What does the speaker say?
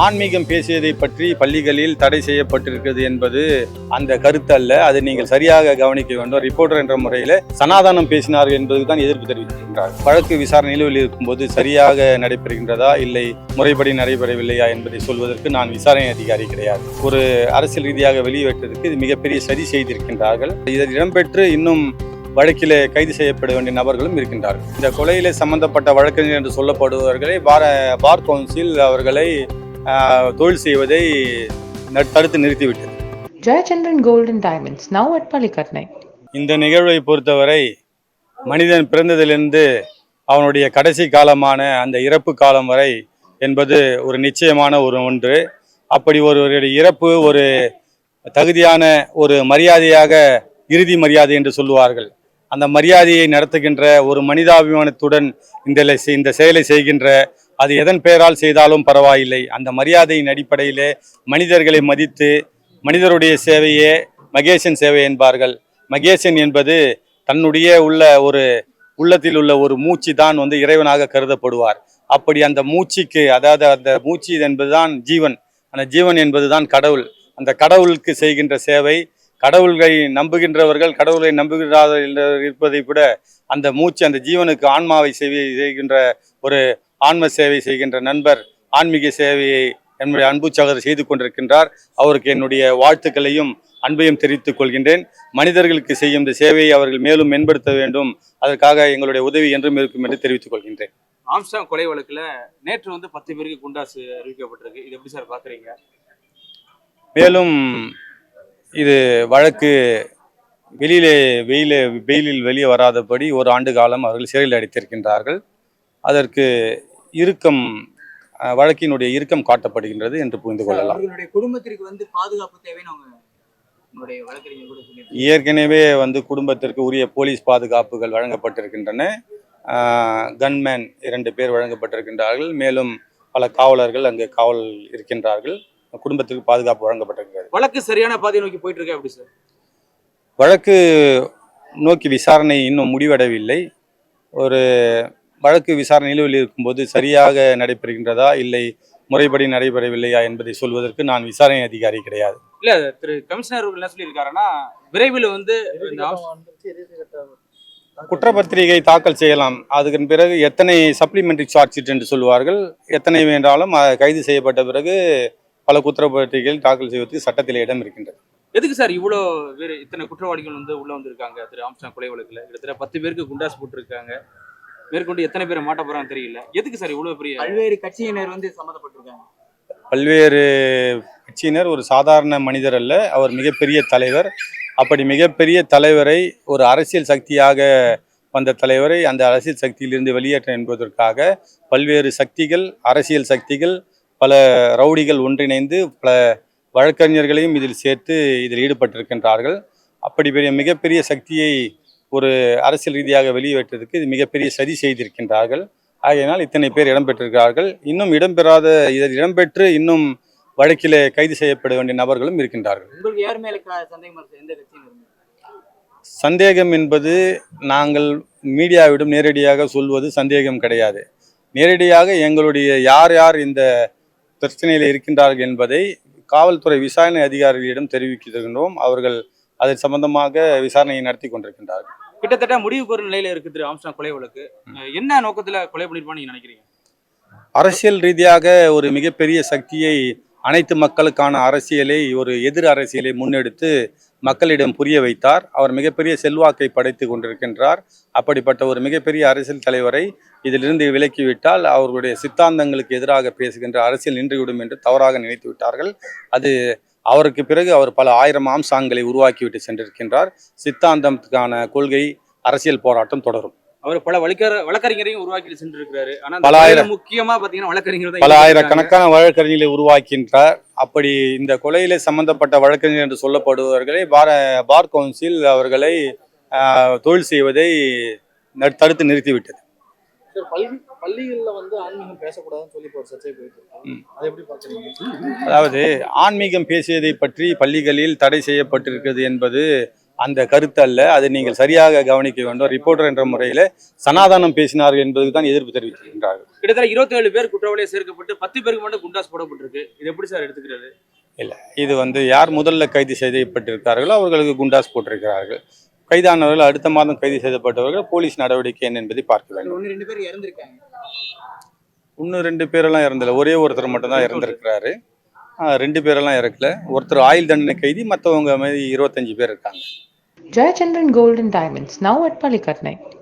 ஆன்மீகம் பேசியதை பற்றி பள்ளிகளில் தடை செய்யப்பட்டிருக்கிறது என்பது அந்த கருத்து அல்ல அதை நீங்கள் சரியாக கவனிக்க வேண்டும். ரிப்போர்ட்டர் என்ற முறையில் சனாதானம் பேசினார்கள் என்பதுக்கு தான் எதிர்ப்பு தெரிவித்திருக்கிறார் வழக்கு விசாரணை நிலுவையில் இருக்கும்போது சரியாக நடைபெறுகின்றதா இல்லை முறைப்படி நடைபெறவில்லையா என்பதை சொல்வதற்கு நான் விசாரணை அதிகாரி கிடையாது. ஒரு அரசியல் ரீதியாக வெளியிட்டதற்கு இது மிகப்பெரிய சரி செய்திருக்கின்றார்கள். இதில் இடம்பெற்று இன்னும் வழக்கிலே கைது செய்யப்பட வேண்டிய நபர்களும் இருக்கின்றார்கள். இந்த கொலையிலே சம்பந்தப்பட்ட வழக்கறிஞர் என்று சொல்லப்படுபவர்களை பார பார் கவுன்சில் அவர்களை தொழில் செய்வதை தடுத்து நிறுத்திவிட்டது. Gold and Diamonds, now at Palikatnai. இந்த நிகழ்வை பொறுத்தவரை மனிதன் பிறந்ததிலிருந்து அவனுடைய கடைசி காலமான அந்த இறப்பு காலம் வரை என்பது ஒரு நிச்சயமான ஒரு ஒன்று. அப்படி ஒருவருடைய இறப்பு ஒரு தகுதியான ஒரு மரியாதையாக இறுதி மரியாதை என்று சொல்லுவார்கள். அந்த மரியாதையை நடத்துகின்ற ஒரு மனிதாபிமானத்துடன் இந்த இந்த செயலை செய்கின்ற அது எதன் பெயரால் செய்தாலும் பரவாயில்லை. அந்த மரியாதையின் அடிப்படையிலே மனிதர்களை மதித்து மனிதருடைய சேவையே மகேசன் சேவை என்பார்கள். மகேசன் என்பது தன்னுடைய உள்ள ஒரு உள்ளத்தில் உள்ள ஒரு மூச்சு தான் வந்து இறைவனாக கருதப்படுவார். அப்படி அந்த மூச்சுக்கு அதாவது அந்த மூச்சு என்பதுதான் ஜீவன். அந்த ஜீவன் என்பதுதான் கடவுள். அந்த கடவுளுக்கு செய்கின்ற சேவை கடவுள்களை நம்புகின்றவர்கள் கடவுளை நம்புகிறார்கள் என்ற இருப்பதை விட அந்த மூச்சு அந்த ஜீவனுக்கு ஆன்மாவை செய்கின்ற ஒரு ஆன்ம சேவை செய்கின்ற நண்பர் ஆன்மீக சேவையை என்னுடைய அன்பு சகோதரர் செய்து கொண்டிருக்கின்றார். அவருக்கு என்னுடைய வாழ்த்துக்களையும் அன்பையும் தெரிவித்துக் கொள்கின்றேன். மனிதர்களுக்கு செய்யும் இந்த சேவையை அவர்கள் மேலும் மேம்படுத்த வேண்டும். அதற்காக எங்களுடைய உதவி என்றும் இருக்கும் என்று தெரிவித்துக் கொள்கின்றேன். ஆம்ஸ்டாங் கொலை வழக்குல நேற்று வந்து பத்து பேருக்கு குண்டாசு அறிவிக்கப்பட்டிருக்கு. இது எப்படி சார் பாக்குறீங்க? மேலும் இது வழக்கு வெளியிலே வெயிலே வெயிலில் வெளியே வராதபடி ஒரு ஆண்டு காலம் அவர்கள் சிறையில் அடைத்திருக்கின்றார்கள். அதற்கு இறுக்கம் வழக்கினுடைய இறுக்கம் காட்டப்படுகின்றது என்று புரிந்து கொள்ளலாம். குடும்பத்திற்கு வந்து பாதுகாப்பு தேவைன்னு ஏற்கனவே வந்து குடும்பத்திற்கு உரிய போலீஸ் பாதுகாப்புகள் வழங்கப்பட்டிருக்கின்றன. கன்மேன் இரண்டு பேர் வழங்கப்பட்டிருக்கின்றார்கள். மேலும் பல காவலர்கள் அங்கு காவல் இருக்கின்றார்கள். குடும்பத்திற்கு பாதுகாப்பு வழங்கப்பட்டிருக்கிறது. வழக்கு சரியான பாதையை நோக்கி போயிட்டு இருக்கா எப்படி சார்? வழக்கு நோக்கி விசாரணை இன்னும் முடிவடையவில்லை. ஒரு வழக்கு விசாரணை நிலுவையில் இருக்கும்போது சரியாக நடைபெறுகின்றதா இல்லை முறைப்படி நடைபெறவில்லையா என்பதை சொல்வதற்கு நான் விசாரணை அதிகாரி கிடையாது. இல்ல திரு கமிஷனர் என்ன சொல்லியிருக்காருன்னா விரைவில் வந்து குற்றப்பத்திரிகை தாக்கல் செய்யலாம். அதுக்கு பிறகு எத்தனை சப்ளிமெண்டரி சார்ஜ் ஷீட் என்று சொல்வார்கள் எத்தனை வேண்டாலும் கைது செய்யப்பட்ட பிறகு பல குற்றப்பத்திரிகைகள் தாக்கல் செய்வதற்கு சட்டத்தில் இடம் இருக்கின்றது. எதுக்கு சார் இவ்வளோ வேறு இத்தனை குற்றவாளிகள் வந்து உள்ள வந்திருக்காங்க? திரு ஆம்ஸ்டாங் கொலை வழக்குல. கிட்டத்தட்ட பத்து பேருக்கு குண்டாசு போட்டிருக்காங்க. மேற்கொண்டு எத்தனை பேரை மாட்ட போறாங்க தெரியல. எதுக்கு சார் இவ்வளவு பெரிய பல்வேறு கட்சியினர் வந்து சம்மந்தப்பட்டிருக்காங்க. பல்வேறு கட்சியினர் ஒரு சாதாரண மனிதர் அல்ல அவர் மிகப்பெரிய தலைவர். அப்படி மிகப்பெரிய தலைவரை ஒரு அரசியல் சக்தியாக வந்த தலைவரை அந்த அரசியல் சக்தியிலிருந்து வெளியேற்ற என்பதற்காக பல்வேறு சக்திகள் அரசியல் சக்திகள் பல ரவுடிகள் ஒன்றிணைந்து பல வழக்கறிஞர்களையும் இதில் சேர்த்து இதில் ஈடுபட்டிருக்கின்றார்கள். அப்படி பெரிய மிகப்பெரிய சக்தியை ஒரு அரசியல் ரீதியாக வெளியேற்றதுக்கு இது மிகப்பெரிய சதி செய்திருக்கின்றார்கள். ஆகையினால் இத்தனை பேர் இடம்பெற்றிருக்கிறார்கள். இன்னும் இடம்பெறாத இதில் இடம்பெற்று இன்னும் வழக்கிலே கைது செய்யப்பட வேண்டிய நபர்களும் இருக்கின்றார்கள். சந்தேகமா என்பது நாங்கள் மீடியாவிடம் நேரடியாக சொல்வது சந்தேகம் கிடையாது. நேரடியாக எங்களுடைய யார் யார் இந்த பிரச்சனையில் இருக்கின்றார்கள் என்பதை காவல்துறை விசாரணை அதிகாரிகளிடம் தெரிவிக்கின்றோம் அவர்கள் அது சம்பந்தமாக விசாரணையை நடத்தி கொண்டிருக்கின்றார்கள். கிட்டத்தட்ட முடிவுக்கு ஒரு நிலையில இருக்கு திரு ஆம்ஸ்டாங் கொலை வழக்கு. என்ன நோக்கத்துல கொலை பண்ணிருப்பான்னு நீங்க நினைக்கிறீங்க? அரசியல் ரீதியாக ஒரு மிகப்பெரிய சக்தியை அனைத்து மக்களுக்கான அரசியலை ஒரு எதிர் அரசியலை முன்னெடுத்து மக்களிடம் புரிய வைத்தார். அவர் மிகப்பெரிய செல்வாக்கை படைத்து கொண்டிருக்கின்றார். அப்படிப்பட்ட ஒரு மிகப்பெரிய அரசியல் தலைவரை இதிலிருந்து விலக்கிவிட்டால் அவர்களுடைய சித்தாந்தங்களுக்கு எதிராக பேசுகின்ற அரசியல் நின்றுவிடும் என்று தவறாக நினைத்து விட்டார்கள். அது அவருக்கு பிறகு அவர் பல ஆயிரம் ஆம்சாங்களை உருவாக்கிவிட்டு சென்றிருக்கின்றார். சித்தாந்தத்துக்கான கொள்கை அரசியல் போராட்டம் தொடரும். அவர் பல வழக்கற வழக்கறிஞரையும் உருவாக்கி சென்றிருக்கிறாரு. ஆனா அந்த பல ஆயிரம் முக்கியமா பாத்தீங்கன்னா வழக்கறிஞர் பல. ஆயிரக்கணக்கான வழக்கறிஞர்களை உருவாக்கின்றார். அப்படி இந்த கொலையில சம்பந்தப்பட்ட வழக்கறிஞர் என்று சொல்லப்படுபவர்களை பார பார் கவுன்சில் அவர்களை தொழில் செய்வதை தடுத்து நிறுத்திவிட்டது. பள்ளி பள்ளிகள்ல வந்து ஆன்மீகம் பேசக்கூடாதுன்னு சொல்லி ஒரு சர்ச்சை போயிட்டு. அதை எப்படி பாக்குறீங்க அதாவது ஆன்மீகம் பேசியதை பற்றி பள்ளிகளில் தடை செய்யப்பட்டிருக்கிறது என்பது அந்த கருத்து அல்ல அதை நீங்கள் சரியாக கவனிக்க வேண்டும். ரிப்போர்ட்டர் என்ற முறையில் சனாதானம் பேசினார்கள் என்பதுக்கு தான் எதிர்ப்பு தெரிவிக்கின்றார்கள் கிட்டத்தட்ட இருபத்தி ஏழு பேர் குற்றவாளியா சேர்க்கப்பட்டு பத்து பேருக்கு மட்டும் குண்டாஸ் போடப்பட்டிருக்கு. இது எப்படி சார் எடுத்துக்கிறது? இது வந்து யார் முதல்ல கைது செய்யப்பட்டிருக்கிறார்களோ அவர்களுக்கு குண்டாஸ் போட்டிருக்கிறார்கள். கைதானவர்கள் அடுத்த மாதம் கைது செய்யப்பட்டவர்கள் போலீஸ் நடவடிக்கை என்ன என்பதை பார்க்க வேண்டும். ஒன்னு ரெண்டு பேர் இறந்திருக்காங்க. இன்னும் ரெண்டு பேரெல்லாம் இறந்தல. ஒரே ஒருத்தர் மட்டும்தான் இறந்திருக்கிறாரு. ஆஹ் ரெண்டு பேரெல்லாம் இறக்கல. ஒருத்தர் ஆயுள் தண்டனை கைதி மற்றவங்க மாதிரி இருபத்தஞ்சு பேர் இருக்காங்க. Gold and Diamonds, now at Palikatnai.